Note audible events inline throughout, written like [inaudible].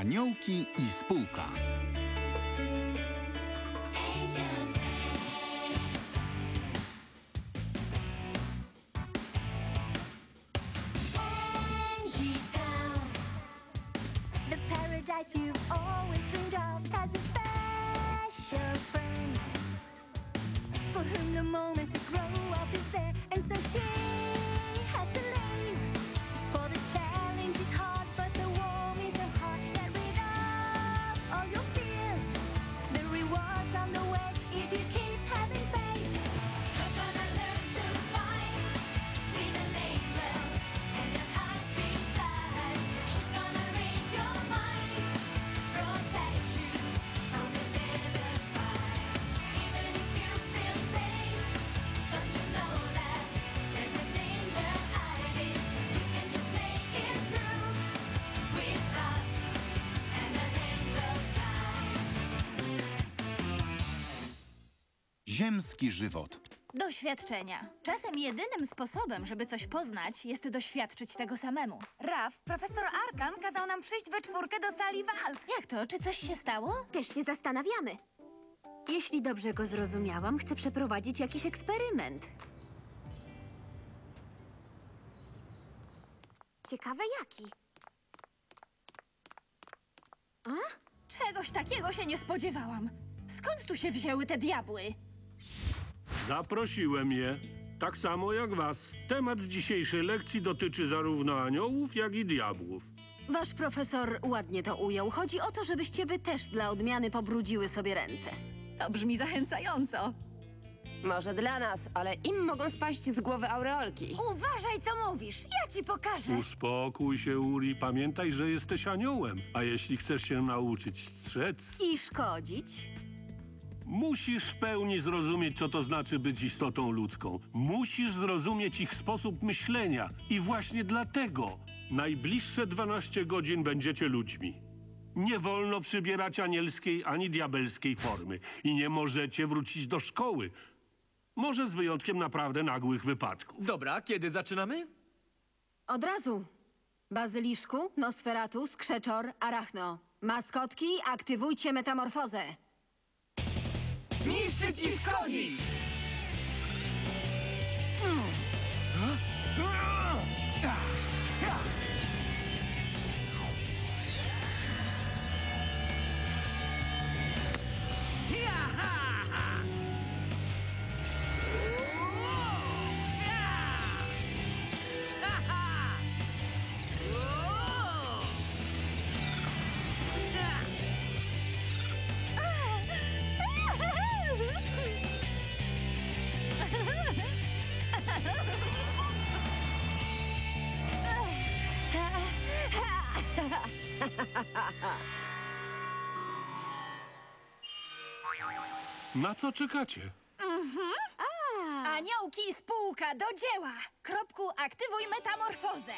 Aniołki i spółka. You've always dreamed of has a special friend for whom the moment to grow Ziemski żywot. Doświadczenia. Czasem jedynym sposobem, żeby coś poznać, jest doświadczyć tego samemu. Raf, profesor Arkan kazał nam przyjść we czwórkę do sali walk. Jak to? Czy coś się stało? Też się zastanawiamy. Jeśli dobrze go zrozumiałam, chcę przeprowadzić jakiś eksperyment. Ciekawe jaki. Czegoś takiego się nie spodziewałam. Skąd tu się wzięły te diabły? Zaprosiłem je. Tak samo jak was. Temat dzisiejszej lekcji dotyczy zarówno aniołów, jak i diabłów. Wasz profesor ładnie to ujął. Chodzi o to, żebyście wy też dla odmiany pobrudziły sobie ręce. To brzmi zachęcająco. Może dla nas, ale im mogą spaść z głowy aureolki. Uważaj, co mówisz. Ja ci pokażę. Uspokój się, Uri. Pamiętaj, że jesteś aniołem. A jeśli chcesz się nauczyć strzec, I szkodzić. Musisz w pełni zrozumieć, co to znaczy być istotą ludzką. Musisz zrozumieć ich sposób myślenia. I właśnie dlatego najbliższe 12 godzin będziecie ludźmi. Nie wolno przybierać anielskiej ani diabelskiej formy. I nie możecie wrócić do szkoły. Może z wyjątkiem naprawdę nagłych wypadków. Dobra, kiedy zaczynamy? Od razu. Bazyliszku, Nosferatus, Krzeczor, Arachno. Maskotki, aktywujcie metamorfozę. Niszczyć i szkodzić! Na co czekacie? Aniołki i spółka, do dzieła! Kropku, aktywuj metamorfozę.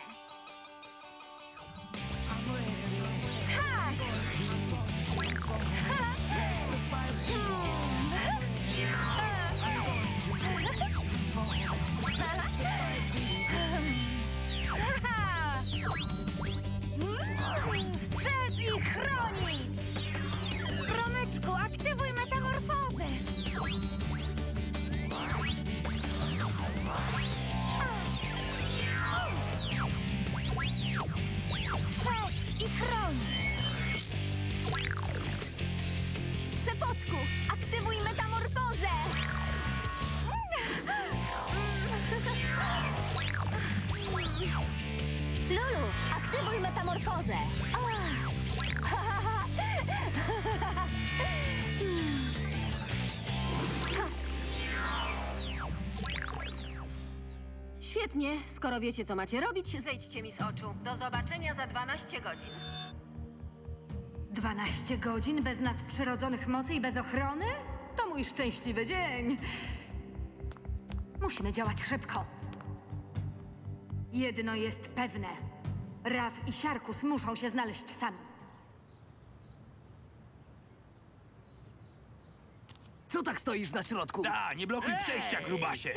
Świetnie, skoro wiecie, co macie robić, zejdźcie mi z oczu. Do zobaczenia za 12 godzin. 12 godzin bez nadprzyrodzonych mocy i bez ochrony? To mój szczęśliwy dzień. Musimy działać szybko. Jedno jest pewne. Raf i Siarkus muszą się znaleźć sami. Co tak stoisz na środku? Da, nie blokuj przejścia, grubasie.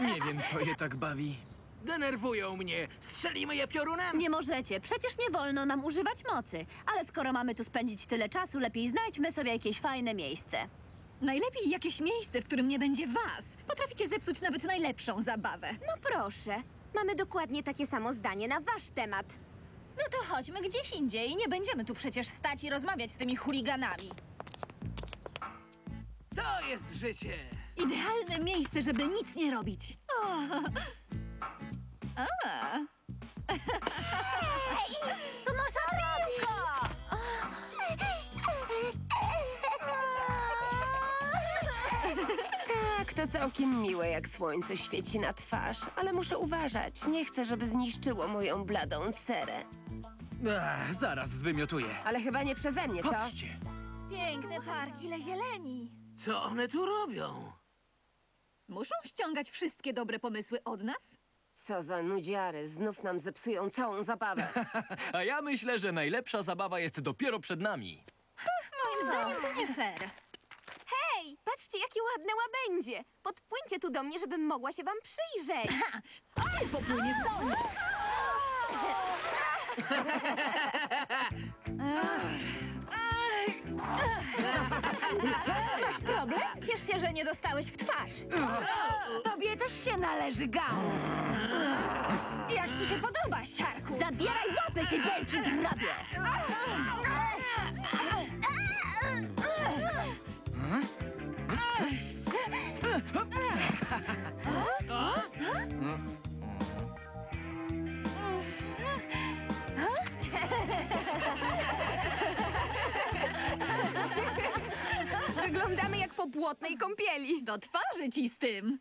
Nie wiem, co je tak bawi. Denerwują mnie. Strzelimy je piorunem? Nie możecie, przecież nie wolno nam używać mocy. Ale skoro mamy tu spędzić tyle czasu, lepiej znajdźmy sobie jakieś fajne miejsce. Najlepiej jakieś miejsce, w którym nie będzie was. Potraficie zepsuć nawet najlepszą zabawę. No proszę. Mamy dokładnie takie samo zdanie na wasz temat. No to chodźmy gdzieś indziej. Nie będziemy tu przecież stać i rozmawiać z tymi chuliganami. To jest życie. Idealne miejsce, żeby nic nie robić. To nasza piłka! Tak, to całkiem miłe, jak słońce świeci na twarz, ale muszę uważać. Nie chcę, żeby zniszczyło moją bladą cerę. Ach, zaraz zwymiotuję. Ale chyba nie przeze mnie, co? Chodźcie. Piękny park, ile zieleni. Co one tu robią? Muszą ściągać wszystkie dobre pomysły od nas? Co za nudziary, znów nam zepsują całą zabawę. [laughs] A ja myślę, że najlepsza zabawa jest dopiero przed nami. Moim zdaniem to nie fair. Hej, patrzcie, jakie ładne łabędzie. Podpłyńcie tu do mnie, żebym mogła się wam przyjrzeć. Ty popłyniesz do mnie. Problem? Ciesz się, że nie dostałeś w twarz. Tobie też się należy gaz. Jak ci się podoba, siarku? Zabieraj łapy, ty wielki grabie! Wyglądamy jak po błotnej kąpieli. Do twarzy ci z tym.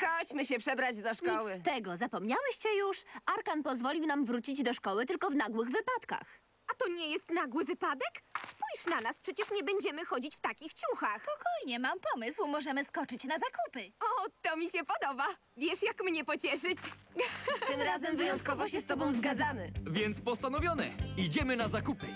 Chodźmy się przebrać do szkoły. Nic z tego, zapomniałyście już? Arkan pozwolił nam wrócić do szkoły tylko w nagłych wypadkach. A to nie jest nagły wypadek? Spójrz na nas, przecież nie będziemy chodzić w takich ciuchach. Spokojnie, mam pomysł. Możemy skoczyć na zakupy. O, to mi się podoba. Wiesz, jak mnie pocieszyć? Tym razem wyjątkowo się z tobą zgadzamy. Więc postanowione. Idziemy na zakupy.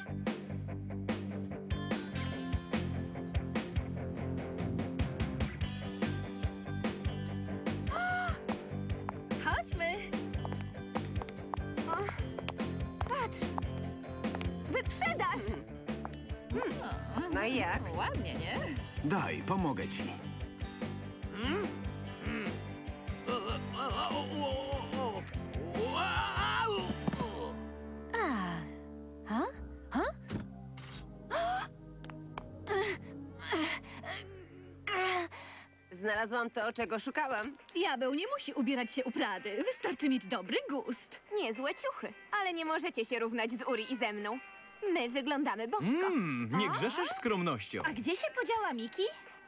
Pomogę ci. Ha? Ha? Znalazłam to, czego szukałam. Diabeł nie musi ubierać się u Prady. Wystarczy mieć dobry gust. Niezłe ciuchy, ale nie możecie się równać z Uri i ze mną. My wyglądamy bosko. Mmm, nie grzeszysz skromnością. A gdzie się podziała Miki?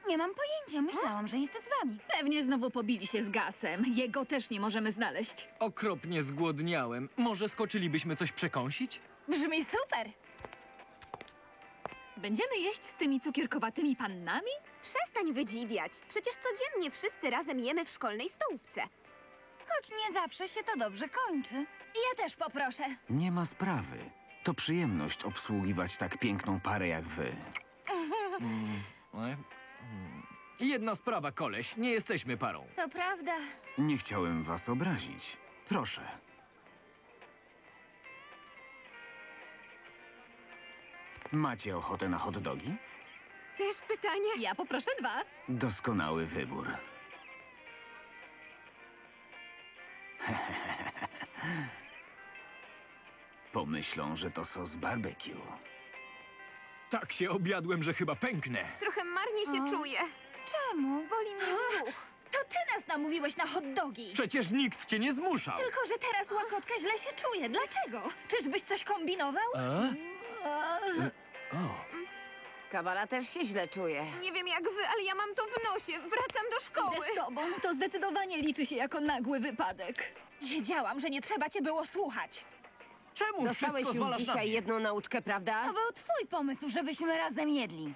Nie mam pojęcia. Myślałam, że jest z wami. Pewnie znowu pobili się z gasem. Jego też nie możemy znaleźć. Okropnie zgłodniałem. Może skoczylibyśmy coś przekąsić? Brzmi super. Będziemy jeść z tymi cukierkowatymi pannami? Przestań wydziwiać. Przecież codziennie wszyscy razem jemy w szkolnej stołówce. Choć nie zawsze się to dobrze kończy. Ja też poproszę. Nie ma sprawy. To przyjemność obsługiwać tak piękną parę jak wy. [laughs] [laughs] E? Jedna sprawa, koleś. Nie jesteśmy parą. To prawda. Nie chciałem was obrazić. Proszę. Macie ochotę na hot dogi? Też pytanie? Ja poproszę dwa. Doskonały wybór. [laughs] Pomyślą, że to sos barbecue. Tak się objadłem, że chyba pęknę. Trochę marnie się czuję. Czemu? Boli mnie brzuch. To ty nas namówiłeś na hot dogi. Przecież nikt cię nie zmuszał. Tylko, że teraz łakotka źle się czuje. Dlaczego? Czyżbyś coś kombinował? A? O. Kabala też się źle czuje. Nie wiem jak wy, ale ja mam to w nosie. Wracam do szkoły. Idę z tobą. To zdecydowanie liczy się jako nagły wypadek. Wiedziałam, że nie trzeba cię było słuchać. Czemu Dostałeś wszystko już zwalasz na dzisiaj mnie? jedną nauczkę, prawda? To był twój pomysł, żebyśmy razem jedli.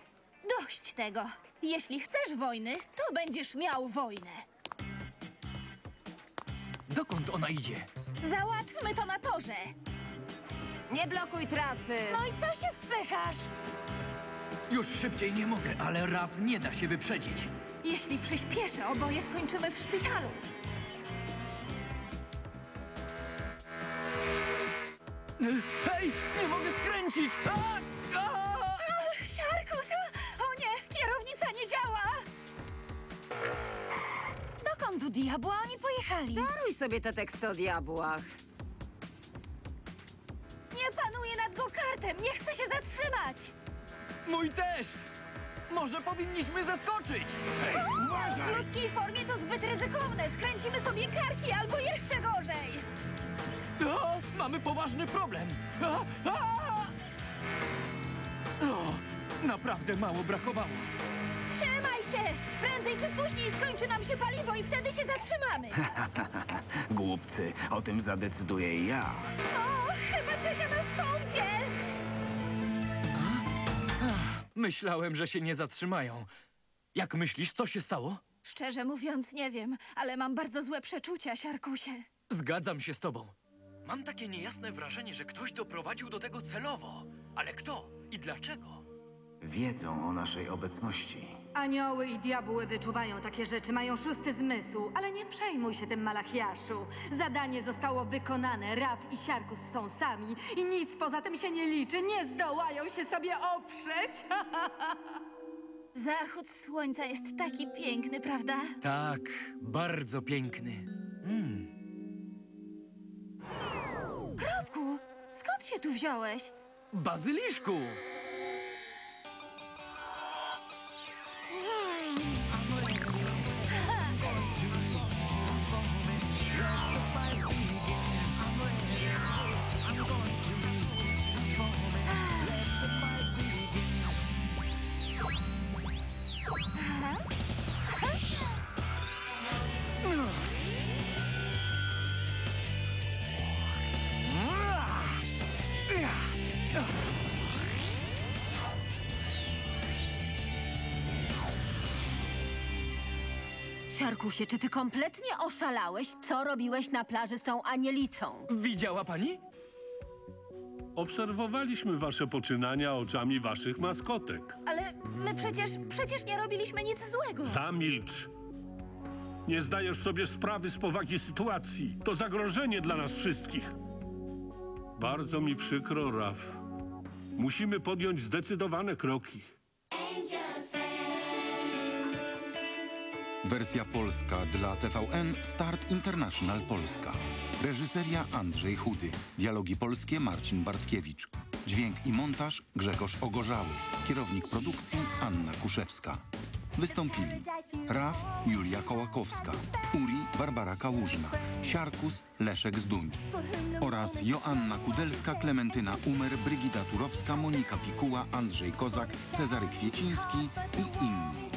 Dość tego. Jeśli chcesz wojny, to będziesz miał wojnę. Dokąd ona idzie? Załatwmy to na torze. Nie blokuj trasy! No i co się wpychasz? Już szybciej nie mogę, ale Raf nie da się wyprzedzić. Jeśli przyspieszę, oboje skończymy w szpitalu. Hej, nie mogę skręcić! A! A! Siarkus! O nie, kierownica nie działa! Dokąd do diabła oni pojechali? Daruj sobie te teksty o diabłach. Nie panuję nad go-kartem, nie chcę się zatrzymać! Mój też! Może powinniśmy zaskoczyć! W ludzkiej formie to zbyt ryzykowne. Skręcimy sobie karki albo jeszcze gorzej. O, mamy poważny problem! A! A! O, naprawdę mało brakowało. Trzymaj się! Prędzej czy później skończy nam się paliwo i wtedy się zatrzymamy. [laughs] Głupcy, o tym zadecyduję ja. O, chyba czeka nas kąpiel! Myślałem, że się nie zatrzymają. Jak myślisz, co się stało? Szczerze mówiąc, nie wiem, ale mam bardzo złe przeczucia, Siarkusie. Zgadzam się z tobą. Mam takie niejasne wrażenie, że ktoś doprowadził do tego celowo. Ale kto i dlaczego? Wiedzą o naszej obecności. Anioły i diabły wyczuwają takie rzeczy, mają szósty zmysł, ale nie przejmuj się tym, Malachiaszu. Zadanie zostało wykonane, Raf i Siarkus są sami i nic poza tym się nie liczy, nie zdołają się sobie oprzeć. [laughs] Zachód słońca jest taki piękny, prawda? Tak, bardzo piękny. Kropku, skąd się tu wziąłeś? Bazyliszku! Siarkusie, czy ty kompletnie oszalałeś? Co robiłeś na plaży z tą anielicą? Widziała pani? Obserwowaliśmy wasze poczynania oczami waszych maskotek. Ale my przecież, przecież nie robiliśmy nic złego. Zamilcz. Nie zdajesz sobie sprawy z powagi sytuacji. To zagrożenie dla nas wszystkich. Bardzo mi przykro, Raf. Musimy podjąć zdecydowane kroki. Wersja polska dla TVN Start International Polska. Reżyseria Andrzej Chudy. Dialogi polskie Marcin Bartkiewicz. Dźwięk i montaż Grzegorz Ogorzały. Kierownik produkcji Anna Kuszewska. Wystąpili Raf Julia Kołakowska, Uri Barbara Kałużna, Siarkus Leszek Zduń oraz Joanna Kudelska, Klementyna Umer, Brygida Turowska, Monika Pikuła, Andrzej Kozak, Cezary Kwieciński i inni.